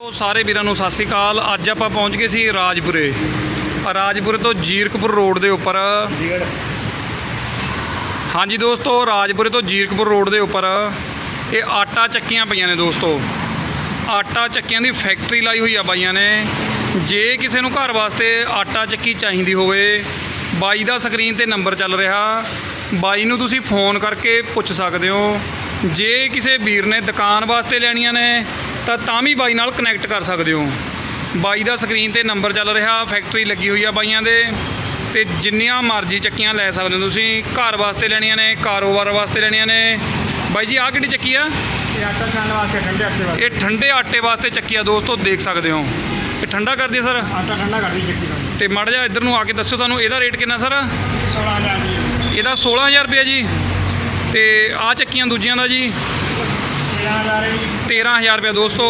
ਉਹ ਸਾਰੇ ਵੀਰਾਂ ਨੂੰ ਸਤਿ ਸ੍ਰੀ ਅਕਾਲ। ਅੱਜ ਆਪਾਂ ਪਹੁੰਚ ਗਏ ਸੀ ਰਾਜਪੁਰੇ। ਰਾਜਪੁਰੇ ਤੋਂ ਜੀਰਕਪੁਰ ਰੋਡ ਦੇ ਉੱਪਰ। ਹਾਂਜੀ ਦੋਸਤੋ, ਰਾਜਪੁਰੇ ਤੋਂ ਜੀਰਕਪੁਰ ਰੋਡ ਦੇ ਉੱਪਰ। ਇਹ ਆਟਾ ਚੱਕੀਆਂ ਪਈਆਂ ਨੇ ਦੋਸਤੋ। ਆਟਾ ਚੱਕੀਆਂ ਦੀ ਫੈਕਟਰੀ ਲਾਈ ਹੋਈ ਆ ਬਾਈਆਂ ਨੇ। ਜੇ ਕਿਸੇ ਨੂੰ ਘਰ ਵਾਸਤੇ ਆਟਾ ਚੱਕੀ ਚਾਹੀਦੀ ਹੋਵੇ, ਬਾਈ ਦਾ ਸਕਰੀਨ ਤੇ ਨੰਬਰ ਚੱਲ ਰਿਹਾ। ਬਾਈ ਨੂੰ ਤੁਸੀਂ ਫੋਨ ਕਰਕੇ ਪੁੱਛ ਸਕਦੇ ਹੋ। ਜੇ ਕਿਸੇ ਵੀਰ ਨੇ ਦੁਕਾਨ ਵਾਸਤੇ ਲੈਣੀਆਂ ਨੇ ਤਾਂ ਤਾਂ ਵੀ ਬਾਈ ਨਾਲ ਕਨੈਕਟ ਕਰ ਸਕਦੇ ਹੋ। ਬਾਈ ਦਾ ਸਕਰੀਨ ਤੇ ਨੰਬਰ ਚੱਲ ਰਿਹਾ ਫੈਕਟਰੀ ਲੱਗੀ ਹੋਈ ਆ ਬਾਈਆਂ ਦੇ। ਤੇ ਜਿੰਨੀਆਂ ਮਰਜ਼ੀ ਚੱਕੀਆਂ ਲੈ ਸਕਦੇ ਹੋ ਤੁਸੀਂ। ਘਰ ਵਾਸਤੇ ਲੈਣੀਆਂ ਨੇ ਕਾਰੋਬਾਰ ਵਾਸਤੇ ਲੈਣੀਆਂ ਨੇ। ਬਾਈ ਜੀ ਆਹ ਕਿਹੜੀ ਚੱਕੀ ਆ? ਇਹ ਆਟਾ ਛਾਣਨ ਵਾਸਤੇ ਠੰਡੇ ਆਟੇ ਵਾਸਤੇ। ਇਹ ਠੰਡੇ ਆਟੇ ਵਾਸਤੇ ਚੱਕੀ ਆ ਦੋਸਤੋ ਦੇਖ ਸਕਦੇ ਹੋ। ਇਹ ਠੰਡਾ ਕਰਦੀ ਸਰ? ਆਟਾ ਠੰਡਾ ਕਰਦੀ ਚੱਕੀ ਤੇ ਮੜ ਜਾ ਇੱਧਰ ਨੂੰ ਆ ਕੇ ਦੱਸਿਓ ਸਾਨੂੰ ਇਹਦਾ ਰੇਟ ਕਿੰਨਾ ਸਰ? 16000 ਦੀ। ਇਹਦਾ 16000 ਰੁਪਏ ਜੀ। ਤੇ ਆ ਚੱਕੀਆਂ ਦੂਜੀਆਂ ਦਾ ਜੀ। 13000 ਹੈ ਜੀ 13000 ਰੁਪਏ ਦੋਸਤੋ।